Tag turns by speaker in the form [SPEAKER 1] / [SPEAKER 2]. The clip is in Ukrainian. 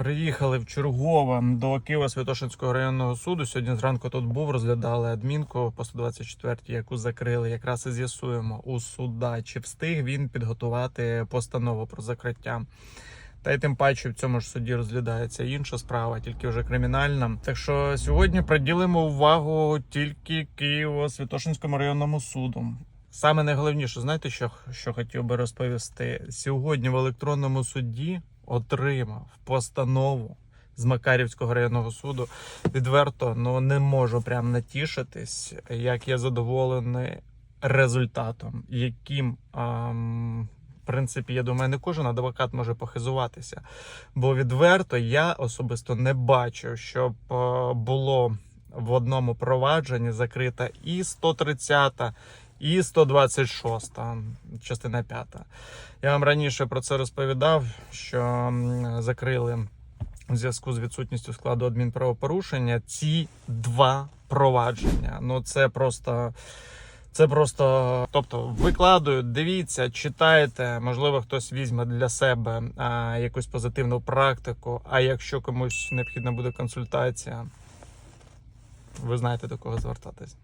[SPEAKER 1] Приїхали в чергове до Києво-Святошинського районного суду. Сьогодні зранку тут був, розглядали адмінку по 124, яку закрили. Якраз і з'ясуємо у суда, чи встиг він підготувати постанову про закриття. Та й тим паче в цьому ж суді розглядається інша справа, тільки вже кримінальна. Так що сьогодні приділимо увагу тільки Києво-Святошинському районному суду. Саме найголовніше, знаєте, що, що хотів би розповісти? Сьогодні в електронному суді отримав постанову з Макарівського районного суду. Відверто ну не можу прям натішитись, як я задоволений результатом, яким. ам, в принципі, я думаю, не кожен адвокат може похизуватися. Бо відверто я особисто не бачив, щоб е, було в одному провадженні закрита і 130, і 126, частина 5. Я вам раніше про це розповідав, що закрили у зв'язку з відсутністю складу адмінправопорушення ці два провадження. Ну це просто. Це просто, тобто, викладають, дивіться, читайте. Можливо, хтось візьме для себе а, якусь позитивну практику. А якщо комусь необхідна буде консультація, ви знаєте до кого звертатись.